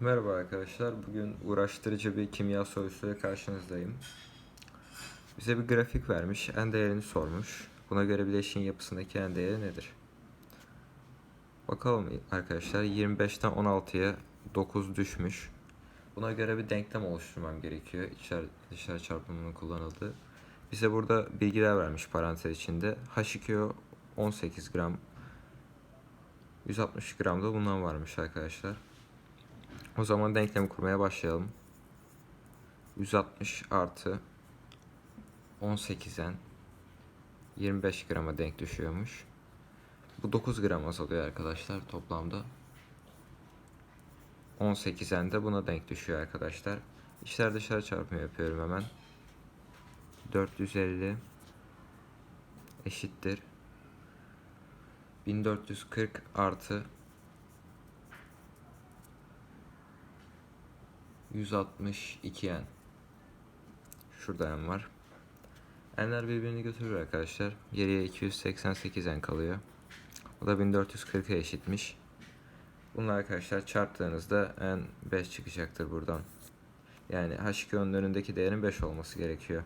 Merhaba arkadaşlar. Bugün uğraştırıcı bir kimya sorusuyla karşınızdayım. Bize bir grafik vermiş, en değerini sormuş. Buna göre bileşiğin yapısındaki en değeri nedir? Bakalım arkadaşlar 25'ten 16'ya 9 düşmüş. Buna göre bir denklem oluşturmam gerekiyor. İçler dışlar çarpımının kullanıldığı. Bize burada bilgiler vermiş parantez içinde. H2O 18 gram 160 gram da bundan varmış arkadaşlar. O zaman denklemi kurmaya başlayalım. 160 artı 18'den 25 grama denk düşüyormuş. Bu 9 gram azalıyor arkadaşlar toplamda. 18'den de buna denk düşüyor arkadaşlar. İçler dışarı çarpımı yapıyorum hemen. 450 eşittir 1440 artı 162 yen. Şurada en var. Enler birbirini götürür arkadaşlar. Geriye 288 en kalıyor. O da 1440'a eşitmiş. Bunlar arkadaşlar çarptığınızda en 5 çıkacaktır buradan. Yani H2'nin önündeki değerin 5 olması gerekiyor.